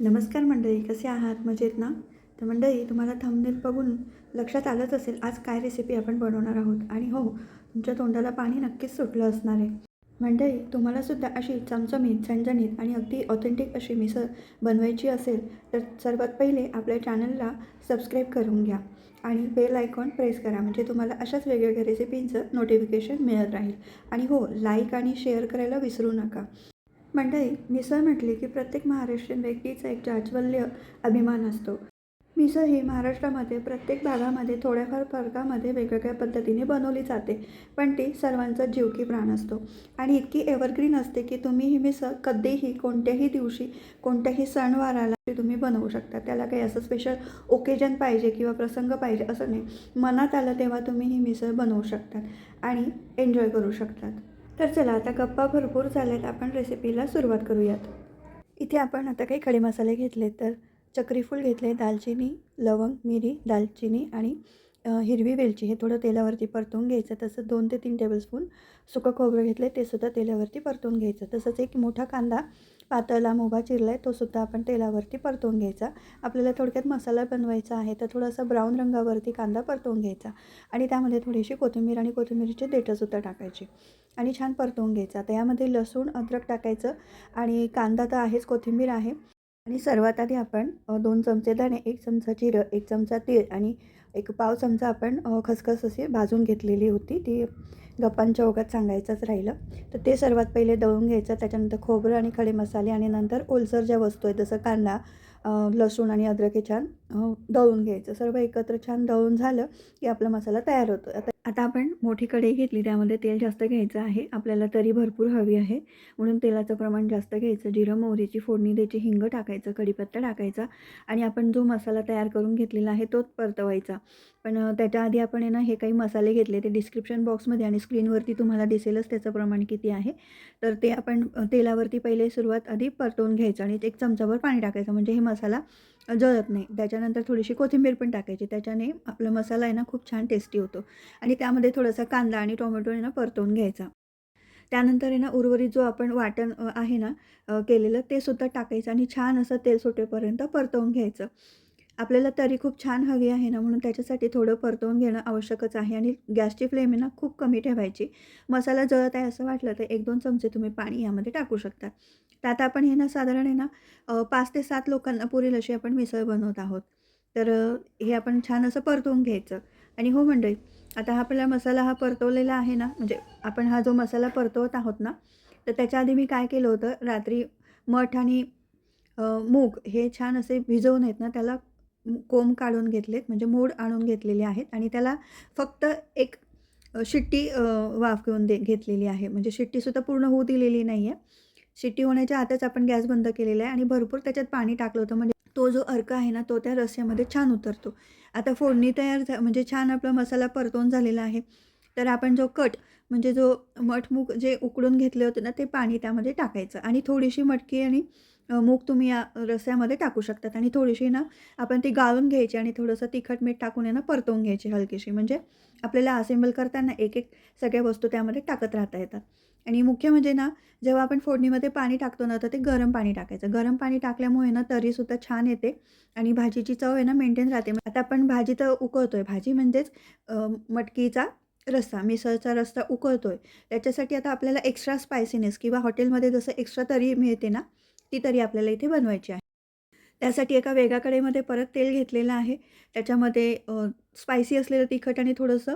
नमस्कार मंडळी कसे आहात? मजेत ना? तर मंडळी तुम्हाला थंबनेल बघून लक्षात आलंच असेल आज काय रेसिपी आपण बनवणार आहोत. आणि हो तुमच्या तोंडाला पाणी नक्कीच सुटलं असणार आहे. मंडळी तुम्हालासुद्धा अशी चमचमीत झणझणीत आणि अगदी ऑथेंटिक अशी मिसळ बनवायची असेल तर सर्वात पहिले आपल्या चॅनलला सबस्क्राईब करून घ्या. आणि बेल आयकॉन प्रेस करा म्हणजे तुम्हाला अशाच वेगवेगळ्या रेसिपींचं नोटिफिकेशन मिळत राहील. आणि हो लाईक आणि शेअर करायला विसरू नका. मंडळी मिसळ म्हटली की प्रत्येक महाराष्ट्रीयन व्यक्तीचा एक जाज्वल्य अभिमान असतो. मिसळ ही महाराष्ट्रामध्ये प्रत्येक भागामध्ये थोड्याफार फरकामध्ये वेगवेगळ्या पद्धतीने बनवली जाते पण ती सर्वांचा जीव की प्राण असतो. आणि इतकी एव्हरग्रीन असते की तुम्ही ही मिसळ कधीही कोणत्याही दिवशी कोणत्याही सणवाराला ती तुम्ही बनवू शकता. त्याला काही असं स्पेशल ओकेजन पाहिजे किंवा प्रसंग पाहिजे असं नाही. मनात आलं तेव्हा तुम्ही ही मिसळ बनवू शकतात आणि एन्जॉय करू शकतात. तर चला आता गप्पा भरपूर झाल्यात. आपण रेसिपीला सुरुवात करूयात. इथे आपण आता काही खडे मसाले घेतले तर चक्रीफूल घेतले दालचिनी लवंग मिरी दालचिनी आणि हिरवी वेलची हे थोडं तेलावरती परतून घ्यायचं. तसंच दोन ते तीन टेबलस्पून सुकं खोबरं आहे ते सुद्धा तेलावरती परतून घ्यायचं. तसंच एक मोठा कांदा पातळला मोभा चिरला आहे तो सुद्धा आपण तेलावरती परतून घ्यायचा. आपल्याला थोडक्यात मसाला बनवायचा आहे तर थोडासा ब्राऊन रंगावरती कांदा परतवून घ्यायचा. आणि त्यामध्ये थोडीशी कोथिंबीर आणि कोथिंबीरीचे देठंसुद्धा टाकायची. आणि छान परतवून घ्यायचा. तर यामध्ये लसूण अद्रक टाकायचं आणि कांदा तर आहेच कोथिंबीर आहे. आणि सर्वात आधी आपण दोन चमचे दाणे एक चमचा जिरं एक चमचा तीळ आणि एक पाव चमचा आपण खसखस अशी भाजून घेतलेली होती. ती गप्पांच्या ओघात सांगायचंच राहिलं. तर ते सर्वात पहिले दळून घ्यायचं. त्याच्यानंतर खोबरं आणि खडे मसाले आणि नंतर ओलसर ज्या वस्तू आहेत जसं कांदा लसूण आणि अद्रक हे छान दळून घ्यायचं. सर्व एकत्र छान दळून झालं की आपला मसाला तयार होतो. आता आता आपण मोठी कढई घेतली. त्यामध्ये तेल जास्त घ्यायचं आहे. आपल्याला तरी भरपूर हवी आहे. म्हणून तेलाचं प्रमाण जास्त घ्यायचं. जिरं मोहरीची फोडणी द्यायची. हिंग टाकायचं. कढीपत्ता टाकायचा. आणि आपण जो मसाला तयार करून घेतलेला आहे तोच परतवायचा. पण त्याच्या आधी आपण आहे ना हे काही मसाले घेतले ते डिस्क्रिप्शन बॉक्समध्ये आणि स्क्रीनवरती तुम्हाला दिसेलच त्याचं प्रमाण किती आहे. तर ते आपण तेलावरती पहिले सुरुवात आधी परतवून घ्यायचं आणि एक चमचाभर पाणी टाकायचं. म्हणजे हे मसाला जळत नाही. त्याच्यानंतर थोडीशी कोथिंबीर पण टाकायची. त्याच्याने आपला मसाला आहे ना खूप छान टेस्टी होतो. आणि त्यामध्ये थोडासा कांदा आणि टोमॅटो आहे ना परतवून घ्यायचा. त्यानंतर आहे ना उर्वरित जो आपण वाटण आहे ना केलेलं ते सुद्धा टाकायचं आणि छान असं तेल सुटेपर्यंत परतवून घ्यायचं. आपल्याला तरी खूप छान हवी आहे ना म्हणून त्याच्यासाठी थोडं परतवून घेणं आवश्यकच आहे आणि गॅसची फ्लेम आहे ना खूप कमी ठेवायची. मसाला जळत आहे असं वाटलं तर एक दोन चमचे तुम्ही पाणी यामध्ये टाकू शकता. त्यात आपण हे ना साधारण आहे ना पाच ते सात लोकांना पुरेल अशी आपण मिसळ बनवत आहोत. तर हे आपण छान असं परतवून घ्यायचं. आणि हो मंडळी आता हा आपला मसाला हा परतवलेला आहे ना म्हणजे आपण हा जो मसाला परतवत आहोत ना तर त्याच्या आधी मी काय केलं होतं रात्री मठ आणि मूग हे छान असे भिजवून आहेत ना त्याला कोंब काढून घेतलेत म्हणजे मोड आणून घेतलेले आहेत आणि त्याला फक्त एक शिट्टी वाफ घेऊन दे घेतलेली आहे. म्हणजे शिट्टीसुद्धा पूर्ण होऊ दिलेली नाही आहे शिट्टी होण्याच्या आतच आपण गॅस बंद केलेला आहे आणि भरपूर त्याच्यात पाणी टाकलं होतं. म्हणजे तो जो अर्क आहे ना तो त्या रस्स्यामध्ये छान उतरतो. आता फोडणी तयार झा म्हणजे छान आपला मसाला परतून झालेला आहे. तर आपण जो कट म्हणजे जो मठमूग जे उकडून घेतले होते ना ते पाणी त्यामध्ये टाकायचं आणि थोडीशी मटकी आणि मूग तुम्ही या रस्स्यामध्ये टाकू शकतात. आणि थोडीशी ना आपण ती गाळून घ्यायची आणि थोडंसं तिखट मीठ टाकून आहे ना परतवून घ्यायची हलकीशी. म्हणजे आपल्याला असेंबल करताना एक एक सगळ्या वस्तू त्यामध्ये टाकत राहता येतात. आणि मुख्य म्हणजे ना जेव्हा आपण फोडणीमध्ये पाणी टाकतो ना तर ते गरम पाणी टाकायचं. गरम पाणी टाकल्यामुळे ना तरीसुद्धा छान येते आणि भाजीची चव आहे ना मेंटेन राहते. आता आपण भाजी तर उकळतो आहे भाजी म्हणजेच मटकीचा रस्सा मिसळचा रस्सा आहे त्याच्यासाठी आता आपल्याला एक्स्ट्रा स्पायसीनेस किंवा हॉटेलमध्ये जसं एक्स्ट्रा तरी मिळते ना ती तरी आपल्याला इथे बनवायची आहे. त्यासाठी एका वेगळ्या कढईमध्ये परत तेल घेतलेलं आहे. त्याच्यामध्ये स्पायसी असलेलं तिखट आणि थोडंसं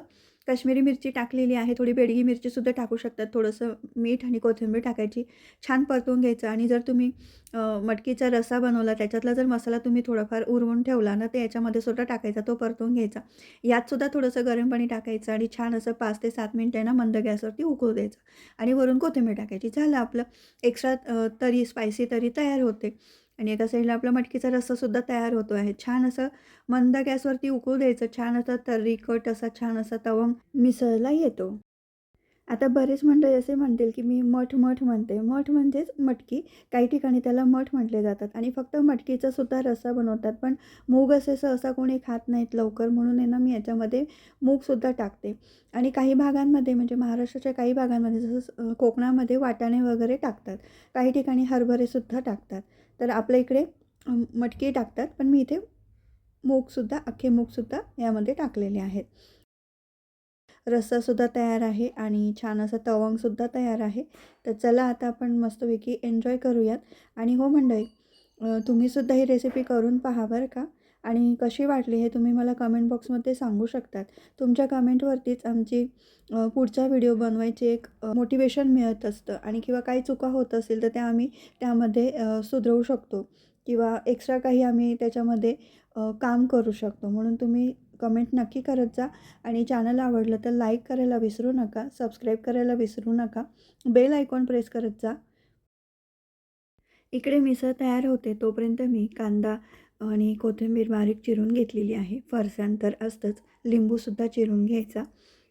काश्मीरी मिरची टाकलेली आहे. थोडी बेडगी मिरचीसुद्धा टाकू शकतात. थोडंसं मीठ आणि कोथिंबीर टाकायची. छान परतून घ्यायचं आणि जर तुम्ही मटकीचा रस्सा बनवला त्याच्यातला जर मसाला तुम्ही थोडाफार उरवून ठेवला ना ते याच्यामध्ये सुद्धा टाकायचा तो परतून घ्यायचा. यातसुद्धा थोडंसं गरम पाणी टाकायचं आणि छान असं पाच ते सात मिनटं आहे ना मंद गॅसवरती उकळू द्यायचं. आणि वरून कोथिंबीर टाकायची. झालं आपलं. एक्स्ट्रा तरी स्पायसी तरी तयार होते. आणि एका साईडला आपला मटकीचा रस्सासुद्धा तयार होतो आहे. छान असं मंद गॅसवरती उकळू द्यायचं. छान असं तर्रीकट असा छान असा तवंग मिसळला येतो. आता बरेच मंडळी असे म्हणतील की मी मठ मठ म्हणते. मठ म्हणजेच मटकी. काही ठिकाणी त्याला मठ म्हटले जातात आणि फक्त मटकीचा सुद्धा रस्सा बनवतात. पण मूग असे सहसा कोणी खात नाहीत लवकर म्हणून आहे ना मी याच्यामध्ये मूगसुद्धा टाकते. आणि काही भागांमध्ये म्हणजे महाराष्ट्राच्या काही भागांमध्ये जसं कोकणामध्ये वाटाणे वगैरे टाकतात. काही ठिकाणी हरभरेसुद्धा टाकतात. तर आपल्या इकडे मटकी टाकतात. पण मी इथे मूगसुद्धा अख्खे मूगसुद्धा यामध्ये टाकलेले आहेत. रस्सासुद्धा तयार आहे आणि छान असं तवंगसुद्धा तयार आहे. तर चला आता आपण मस्तपैकी एन्जॉय करूयात. आणि हो मंडळी तुम्हीसुद्धा ही रेसिपी करून पहा बरं का. आणि कशी वाटली हे तुम्ही मला कमेंट बॉक्समध्ये सांगू शकतात. तुमच्या कमेंटवरतीच आमची पुढचा व्हिडिओ बनवायची एक मोटिवेशन मिळत असतं. आणि किंवा काही चुका होत असेल तर त्या आम्ही त्यामध्ये सुधरवू शकतो. किंवा एक्स्ट्रा काही आम्ही त्याच्यामध्ये काम करू शकतो. म्हणून तुम्ही कमेंट नक्की करत जा. आणि चॅनल आवडलं तर लाईक करायला विसरू नका सबस्क्राईब करायला विसरू नका. बेल आयकॉन प्रेस करत जा. इकडे मिसळ तयार होते तोपर्यंत मी कांदा आणि कोथिंबीर बारीक चिरून घेतलेली आहे. फरसाण तर असतंच लिंबूसुद्धा चिरून घ्यायचा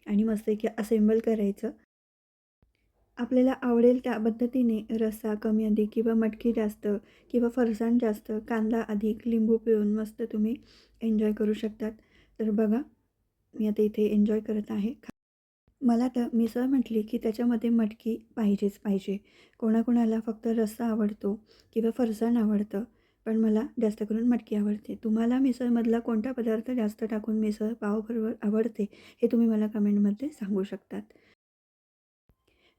आणि मस्तपैकी असेंबल करायचं. आपल्याला आवडेल त्या पद्धतीने रस्सा कमी अधिक किंवा मटकी जास्त किंवा फरसाण जास्त कांदा अधिक लिंबू पिळून मस्त तुम्ही एन्जॉय करू शकतात. तर बघा मी आता इथे एन्जॉय करत आहे. मला तर मिसळ म्हटली की त्याच्यामध्ये मटकी पाहिजेच पाहिजे. कोणाकोणाला फक्त रस्सा आवडतो किंवा फरसाण आवडतं पण मला जास्त करून मटकी आवडते. तुम्हाला मिसळमधला कोणता पदार्थ जास्त टाकून मिसळ पावभरवर आवडते हे तुम्ही मला कमेंटमध्ये सांगू शकतात.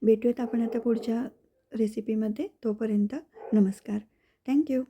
भेटूयात आपण आता पुढच्या रेसिपीमध्ये तोपर्यंत नमस्कार. थँक्यू